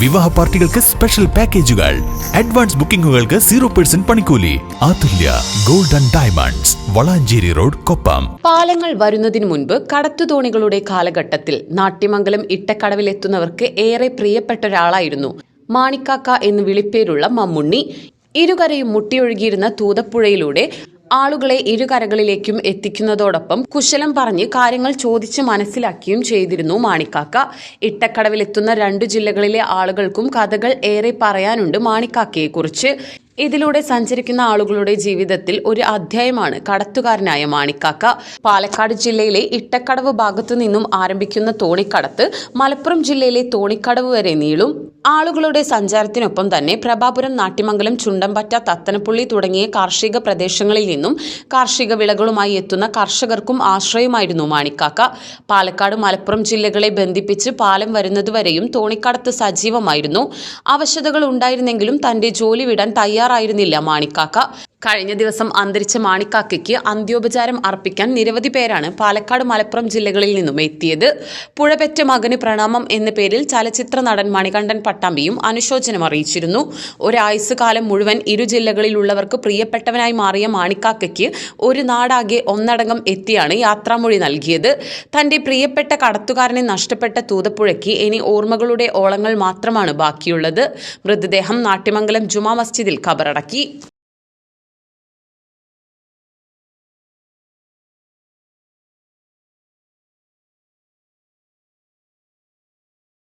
വിവാഹ പാർട്ടികൾക്ക് സ്പെഷ്യൽ പാക്കേജുകൾ അഡ്വാൻസ് ബുക്കിംഗുകൾക്ക് സീറോ പെർസെന്റ് പണിക്കൂലി. Athulya golden diamonds Valanchery road Koppam. പാലങ്ങൾ വരുന്നതിന് മുൻപ് കടത്തുതോണികളുടെ കാലഘട്ടത്തിൽ നാട്യമംഗലം ഇട്ടക്കടവിലെത്തുന്നവർക്ക് ഏറെ പ്രിയപ്പെട്ട ഒരാളായിരുന്നു. മാണിക്കാക്ക എന്ന് വിളിപ്പേരുള്ള മമ്മുണ്ണി. ഇരുകരയും മുട്ടിയൊഴുകിയിരുന്ന തൂതപ്പുഴയിലൂടെ ആളുകളെ ഇരുകരകളിലേക്കും എത്തിക്കുന്നതോടൊപ്പം കുശലം പറഞ്ഞ് കാര്യങ്ങൾ ചോദിച്ച് മനസ്സിലാക്കിയും ചെയ്തിരുന്നു മാണിക്കാക്ക. ഇട്ടക്കടവിലെത്തുന്ന രണ്ടു ജില്ലകളിലെ ആളുകൾക്കും കഥകൾ ഏറെ പറയാനുണ്ട് മാണിക്കാക്കയെ കുറിച്ച് ഇതിലൂടെ സഞ്ചരിക്കുന്ന ആളുകളുടെ ജീവിതത്തിൽ ഒരു അധ്യായമാണ് കടത്തുകാരനായ മാണിക്കാക്ക. പാലക്കാട് ജില്ലയിലെ ഇട്ടക്കടവ് ഭാഗത്തു നിന്നും ആരംഭിക്കുന്ന തോണിക്കടത്ത് മലപ്പുറം ജില്ലയിലെ തോണിക്കടവ് വരെ നീളും ആളുകളുടെ സഞ്ചാരത്തിനൊപ്പം തന്നെ പ്രഭാപുരം നാട്ടിമംഗലം ചുണ്ടമ്പറ്റ തത്തനപ്പുള്ളി തുടങ്ങിയ കാർഷിക പ്രദേശങ്ങളിൽ നിന്നും കാർഷിക വിളകളുമായി എത്തുന്ന കർഷകർക്കും ആശ്രയമായിരുന്നു മാണിക്കാക്ക. പാലക്കാട് മലപ്പുറം ജില്ലകളെ ബന്ധിപ്പിച്ച് പാലം വരുന്നതുവരെയും തോണിക്കടത്ത് സജീവമായിരുന്നു. അവശതകൾ ഉണ്ടായിരുന്നെങ്കിലും തന്റെ ജോലി വിടാൻ തയ്യാറായിരുന്നില്ല മാണിക്കാക്ക. കഴിഞ്ഞ ദിവസം അന്തരിച്ച മാണിക്കാക്കയ്ക്ക് അന്ത്യോപചാരം അർപ്പിക്കാൻ നിരവധി പേരാണ് പാലക്കാട് മലപ്പുറം ജില്ലകളിൽ നിന്നും എത്തിയത്. പുഴപെറ്റ മകന് പ്രണാമം എന്ന പേരിൽ ചലച്ചിത്ര നടൻ മണികണ്ഠൻ പട്ടാമ്പിയും അനുശോചനം അറിയിച്ചിരുന്നു. ഒരായുസ് കാലം മുഴുവൻ ഇരു ജില്ലകളിലുള്ളവർക്ക് പ്രിയപ്പെട്ടവനായി മാറിയ മാണിക്കാക്കയ്ക്ക് ഒരു നാടാകെ ഒന്നടങ്കം എത്തിയാണ് യാത്രാമൊഴി നൽകിയത്. തന്റെ പ്രിയപ്പെട്ട കടത്തുകാരനെ നഷ്ടപ്പെട്ട തൂതപ്പുഴയ്ക്ക് ഇനി ഓർമ്മകളുടെ ഓളങ്ങൾ മാത്രമാണ് ബാക്കിയുള്ളത്. മൃതദേഹം നാട്യമംഗലം ജുമാ മസ്ജിദിൽ ഖബറടക്കി